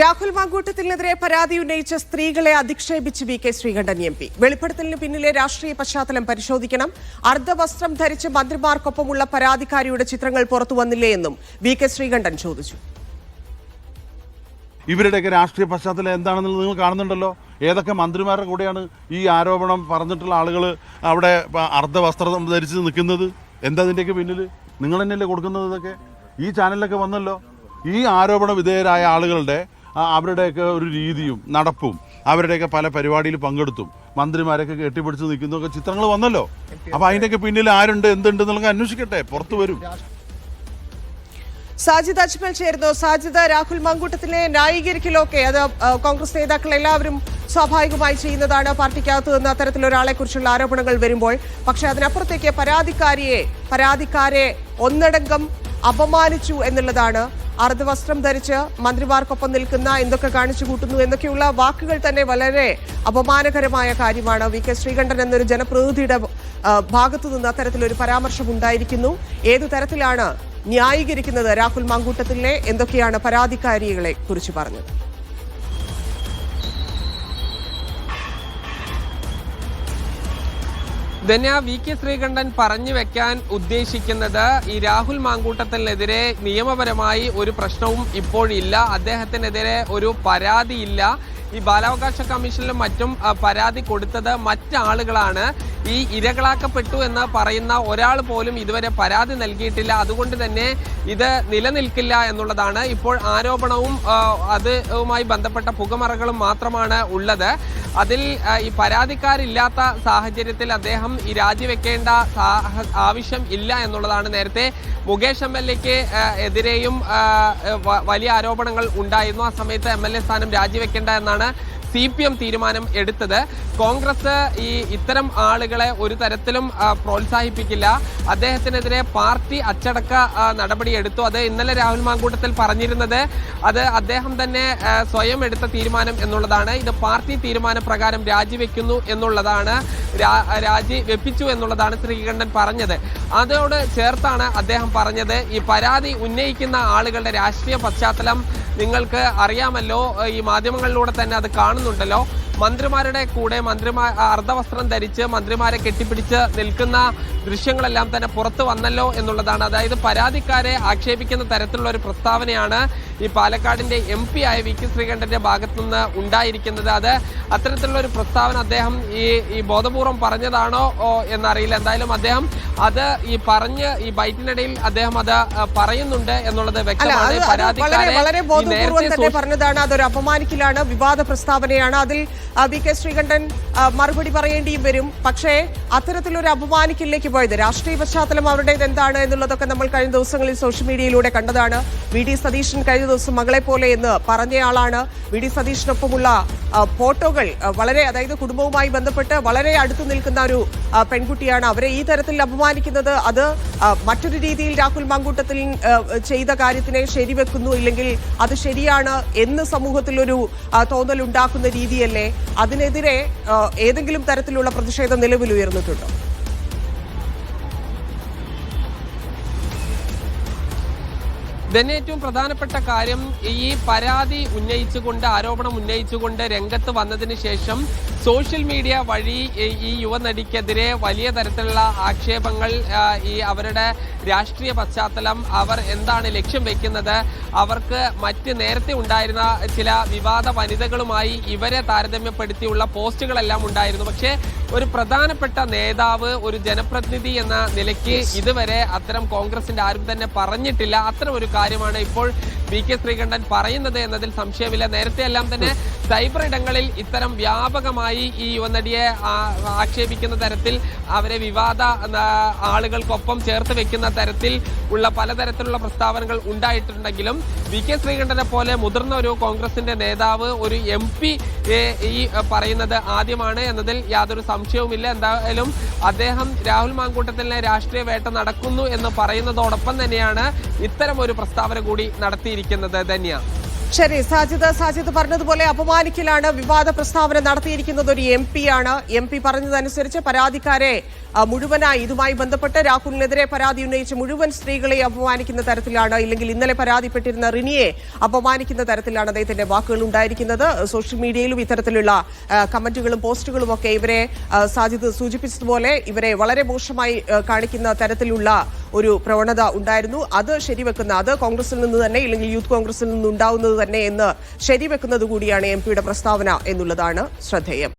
രാഹുൽ മാങ്കൂട്ടത്തിനെതിരെ പരാതി ഉന്നയിച്ച സ്ത്രീകളെ അധിക്ഷേപിച്ച് V K Sreekandan M P. വെളിപ്പെടുത്തലിന് പിന്നിലെ രാഷ്ട്രീയ പശ്ചാത്തലം പരിശോധിക്കണം. അർദ്ധവസ്ത്രം ധരിച്ച് മന്ത്രിമാർക്കൊപ്പമുള്ള പരാതിക്കാരിയുടെ ചിത്രങ്ങൾ പുറത്തു വന്നില്ലേ എന്നും വി കെ ശ്രീകണ്ഠൻ ചോദിച്ചു. ഇവരുടെയൊക്കെ രാഷ്ട്രീയ പശ്ചാത്തലം എന്താണെന്നുള്ളത് നിങ്ങൾ കാണുന്നുണ്ടല്ലോ. ഏതൊക്കെ മന്ത്രിമാരുടെ കൂടെയാണ് ഈ ആരോപണം പറഞ്ഞിട്ടുള്ള ആളുകൾ അവിടെ അർദ്ധവസ്ത്രം ധരിച്ച് നിൽക്കുന്നത്? എന്താ ഇതിന്റെയൊക്കെ പിന്നിൽ നിങ്ങൾ തന്നെയല്ലേ കൊടുക്കുന്നത് ഇതൊക്കെ? ഈ ചാനലിലൊക്കെ വന്നല്ലോ. ഈ ആരോപണ വിധേയരായ ആളുകളുടെ അവരുടെയൊക്കെ ഒരു രീതിയും നടപ്പും അവരുടെയൊക്കെ പല പരിപാടിയിൽ പങ്കെടുത്തും. മന്ത്രിമാരൊക്കെ കെട്ടിപ്പിടിച്ച് നിൽക്കുന്നതൊക്കെ ചിത്രങ്ങൾ വന്നല്ലോ. അപ്പോൾ അതിന്റെയൊക്കെ പിന്നിൽ ആരുണ്ട് എന്തുണ്ട് എന്നുള്ളത് അന്വേഷിക്കട്ടെ. പുറത്തു വരും. സാജിദ് അജ്മൽ ചേരുന്നു. സാജിദ് രാഹുൽ മങ്കൂട്ടത്തിനെ ന്യായീകരിക്കലൊക്കെ അത് കോൺഗ്രസ് നേതാക്കൾ എല്ലാവരും സ്വാഭാവികമായി ചെയ്യുന്നതാണ്. പാർട്ടിക്കകത്ത് നിന്ന് അത്തരത്തിലൊരാളെ കുറിച്ചുള്ള ആരോപണങ്ങൾ വരുമ്പോൾ പക്ഷെ അതിനപ്പുറത്തേക്ക് പരാതിക്കാരിയെ പരാതിക്കാരെ ഒന്നടങ്കം അപമാനിച്ചു എന്നുള്ളതാണ് അർദ്ധവസ്ത്രം ധരിച്ച് മന്ത്രിമാർക്കൊപ്പം നിൽക്കുന്ന എന്തൊക്കെ കാണിച്ചു കൂട്ടുന്നു എന്നൊക്കെയുള്ള വാക്കുകൾ തന്നെ വളരെ അപമാനകരമായ കാര്യമാണ്. വി കെ ശ്രീകണ്ഠൻ എന്നൊരു ജനപ്രതിനിധിയുടെ ഭാഗത്തു നിന്ന് അത്തരത്തിലൊരു പരാമർശം ഉണ്ടായിരിക്കുന്നു. ഏതു തരത്തിലാണ് ന്യായീകരിക്കുന്നത് രാഹുൽ മാങ്കൂട്ടത്തിലെ? എന്തൊക്കെയാണ് പരാതിക്കാരികളെ കുറിച്ച് പറഞ്ഞത്? ധന്യ വി കെ ശ്രീകണ്ഠൻ പറഞ്ഞു വെക്കാൻ ഉദ്ദേശിക്കുന്നത് ഈ രാഹുൽ മാങ്കൂട്ടത്തിനെതിരെ നിയമപരമായി ഒരു പ്രശ്നവും ഇപ്പോഴില്ല. അദ്ദേഹത്തിനെതിരെ ഒരു പരാതിയില്ല. ഈ ബാലാവകാശ കമ്മീഷനിലും മറ്റും പരാതി കൊടുത്തത് മറ്റാളുകളാണ്. ഈ ഇരകളാക്കപ്പെട്ടു എന്ന് പറയുന്ന ഒരാൾ പോലും ഇതുവരെ പരാതി നൽകിയിട്ടില്ല. അതുകൊണ്ട് തന്നെ ഇത് നിലനിൽക്കില്ല എന്നുള്ളതാണ് ഇപ്പോൾ ആരോപണവും അതുമായി ബന്ധപ്പെട്ട പുകമറകളും മാത്രമാണ് ഉള്ളത്. അതിൽ ഈ പരാതിക്കാരില്ലാത്ത സാഹചര്യത്തിൽ അദ്ദേഹം ഈ രാജിവെക്കേണ്ട ആവശ്യം ഇല്ല എന്നുള്ളതാണ് നേരത്തെ മുകേഷ് എം എൽ എക്ക് എതിരെയും വലിയ ആരോപണങ്ങൾ ഉണ്ടായിരുന്നു. ആ സമയത്ത് എം എൽ എ സ്ഥാനം രാജിവെക്കേണ്ട എന്നാണ് സി പി എം തീരുമാനം എടുത്തത്. കോൺഗ്രസ് ഈ ഇത്തരം ആളുകളെ ഒരു തരത്തിലും പ്രോത്സാഹിപ്പിക്കില്ല. അദ്ദേഹത്തിനെതിരെ പാർട്ടി അച്ചടക്ക നടപടി എടുത്തു അത് ഇന്നലെ രാഹുൽ മാങ്കൂട്ടത്തിൽ പറഞ്ഞിരുന്നത് അത് അദ്ദേഹം തന്നെ സ്വയം എടുത്ത തീരുമാനം എന്നുള്ളതാണ്. ഇത് പാർട്ടി തീരുമാനപ്രകാരം രാജിവെക്കുന്നു എന്നുള്ളതാണ് രാജി വെപ്പിച്ചു എന്നുള്ളതാണ് ശ്രീകണ്ഠൻ പറഞ്ഞത്. അതോട് ചേർത്താണ് അദ്ദേഹം പറഞ്ഞത്. ഈ പരാതി ഉന്നയിക്കുന്ന ആളുകളുടെ രാഷ്ട്രീയ പശ്ചാത്തലം നിങ്ങൾക്ക് അറിയാമല്ലോ ഈ മാധ്യമങ്ങളിലൂടെ തന്നെ അത് കാണുന്നുണ്ടല്ലോ. മന്ത്രിമാരുടെ കൂടെ മന്ത്രിമാർ അർദ്ധവസ്ത്രം ധരിച്ച് മന്ത്രിമാരെ കെട്ടിപ്പിടിച്ച് നിൽക്കുന്ന ദൃശ്യങ്ങളെല്ലാം തന്നെ പുറത്തു വന്നല്ലോ എന്നുള്ളതാണ്. അതായത് പരാതിക്കാരെ ആക്ഷേപിക്കുന്ന തരത്തിലുള്ള ഒരു പ്രസ്താവനയാണ് ഈ പാലക്കാടിന്റെ എം പി ആയ വി കെ ശ്രീകണ്ഠന്റെ ഭാഗത്തു നിന്ന് ഉണ്ടായിരിക്കുന്നത്. അത് അത്തരത്തിലുള്ള ഒരു പ്രസ്താവന അദ്ദേഹം ഈ ഈ ബോധപൂർവം പറഞ്ഞതാണോ എന്നറിയില്ല. എന്തായാലും അദ്ദേഹം അത് ഈ പറഞ്ഞ് ഈ ബൈറ്റിനിടയിൽ അദ്ദേഹം അത് പറയുന്നുണ്ട് എന്നുള്ളത് വ്യക്തമാണ്. പരാതിക്കാരെ വളരെ ബോധപൂർവം തന്നെ പറഞ്ഞതാണ്. അതൊരു അപമാനിക്കലാണ് വിവാദ പ്രസ്താവനയാണ്. അതിൽ വി കെ ശ്രീകണ്ഠൻ മറുപടി പറയേണ്ടിയും വരും. പക്ഷേ അത്തരത്തിലൊരു അപമാനിക്കലിലേക്ക് പോയത് രാഷ്ട്രീയ പശ്ചാത്തലം അവരുടേത് എന്താണ് എന്നുള്ളതൊക്കെ നമ്മൾ കഴിഞ്ഞ ദിവസങ്ങളിൽ സോഷ്യൽ മീഡിയയിലൂടെ കണ്ടതാണ്. വി ഡി സതീശൻ കഴിഞ്ഞ ദിവസം മകളെ പോലെ എന്ന് പറഞ്ഞയാളാണ്. വി ഡി സതീഷിനൊപ്പമുള്ള ഫോട്ടോകൾ വളരെ അതായത് കുടുംബവുമായി ബന്ധപ്പെട്ട് വളരെ അടുത്തു നിൽക്കുന്ന ഒരു പെൺകുട്ടിയാണ് അവരെ ഈ തരത്തിൽ അപമാനിക്കുന്നത്. അത് മറ്റൊരു രീതിയിൽ രാഹുൽ മാങ്കൂട്ടത്തിൽ ചെയ്ത കാര്യത്തിനെ ശരിവെക്കുന്നു ഇല്ലെങ്കിൽ അത് ശരിയാണ് എന്ന് സമൂഹത്തിൽ ഒരു തോന്നൽ ഉണ്ടാക്കുന്ന രീതിയല്ലേ? അതിനെതിരെ ഏതെങ്കിലും തരത്തിലുള്ള പ്രതിഷേധം നിലവിൽ ഉയർന്നിട്ടുണ്ടോ തന്നെ ഏറ്റവും പ്രധാനപ്പെട്ട കാര്യം ഈ പരാതി ഉന്നയിച്ചുകൊണ്ട് ആരോപണം ഉന്നയിച്ചുകൊണ്ട് രംഗത്ത് വന്നതിന് ശേഷം സോഷ്യൽ മീഡിയ വഴി ഈ- യുവനടിക്കെതിരെ വലിയ തരത്തിലുള്ള ആക്ഷേപങ്ങൾ ഈ അവരുടെ രാഷ്ട്രീയ പശ്ചാത്തലം അവർ എന്താണ് ലക്ഷ്യം വെക്കുന്നത് അവർക്ക് മറ്റ് നേരത്തെ ഉണ്ടായിരുന്ന ചില വിവാദ വനിതകളുമായി ഇവരെ താരതമ്യപ്പെടുത്തിയുള്ള പോസ്റ്റുകളെല്ലാം ഉണ്ടായിരുന്നു. പക്ഷേ ഒരു പ്രധാനപ്പെട്ട നേതാവ് ഒരു ജനപ്രതിനിധി എന്ന നിലയ്ക്ക് ഇതുവരെ അത്തരം കോൺഗ്രസിന്റെ ആരും തന്നെ പറഞ്ഞിട്ടില്ല. അത്തരം ഒരു കാര്യമാണ് ഇപ്പോൾ വി കെ ശ്രീകണ്ഠൻ പറയുന്നത് എന്നതിൽ സംശയമില്ല. നേരത്തെ എല്ലാം തന്നെ സൈബർ ഇടങ്ങളിൽ ഇത്തരം വ്യാപകമായി ഈ യുവനടിയെ ആക്ഷേപിക്കുന്ന തരത്തിൽ അവരെ വിവാദ ആളുകൾക്കൊപ്പം ചേർത്ത് വെക്കുന്ന തരത്തിൽ ഉള്ള പലതരത്തിലുള്ള പ്രസ്താവനകൾ ഉണ്ടായിട്ടുണ്ടെങ്കിലും വി കെ ശ്രീകണ്ഠനെ പോലെ മുതിർന്ന ഒരു കോൺഗ്രസിന്റെ നേതാവ് ഒരു എം ഈ പറയുന്നത് ആദ്യമാണ് എന്നതിൽ യാതൊരു സംശയവുമില്ല. എന്തായാലും അദ്ദേഹം രാഹുൽ മാങ്കൂട്ടത്തിലെ രാഷ്ട്രീയ വേട്ട നടക്കുന്നു എന്ന് പറയുന്നതോടൊപ്പം തന്നെയാണ് ഇത്തരം ഒരു പ്രസ്താവന കൂടി നടത്തിയിരിക്കുന്നത്. ധന്യ. ശരി സാജിദ് സാജിദ് പറഞ്ഞതുപോലെ അപമാനിക്കലാണ് വിവാദ പ്രസ്താവന നടത്തിയിരിക്കുന്നത് ഒരു എം പി ആണ്. എം പി പറഞ്ഞതനുസരിച്ച് പരാതിക്കാരെ മുഴുവനായി ഇതുമായി ബന്ധപ്പെട്ട് രാഹുലിനെതിരെ പരാതി ഉന്നയിച്ച് മുഴുവൻ സ്ത്രീകളെ അപമാനിക്കുന്ന തരത്തിലാണ് ഇല്ലെങ്കിൽ ഇന്നലെ പരാതിപ്പെട്ടിരുന്ന റിനിയെ അപമാനിക്കുന്ന തരത്തിലാണ് അദ്ദേഹത്തിന്റെ വാക്കുകൾ ഉണ്ടായിരിക്കുന്നത്. സോഷ്യൽ മീഡിയയിലും ഇത്തരത്തിലുള്ള കമന്റുകളും പോസ്റ്റുകളും ഒക്കെ ഇവരെ സാജിദ് സൂചിപ്പിച്ചതുപോലെ ഇവരെ വളരെ മോശമായി കാണിക്കുന്ന തരത്തിലുള്ള ഒരു പ്രവണത ഉണ്ടായിരുന്നു. അത് ശരിവെക്കുന്ന അത് കോൺഗ്രസിൽ നിന്ന് തന്നെ ഇല്ലെങ്കിൽ യൂത്ത് കോൺഗ്രസിൽ നിന്ന് ഉണ്ടാവുന്നത് തന്നെ എന്ന് ശരിവെക്കുന്നത് കൂടിയാണ് എം പിയുടെ പ്രസ്താവന എന്നുള്ളതാണ് ശ്രദ്ധേയം.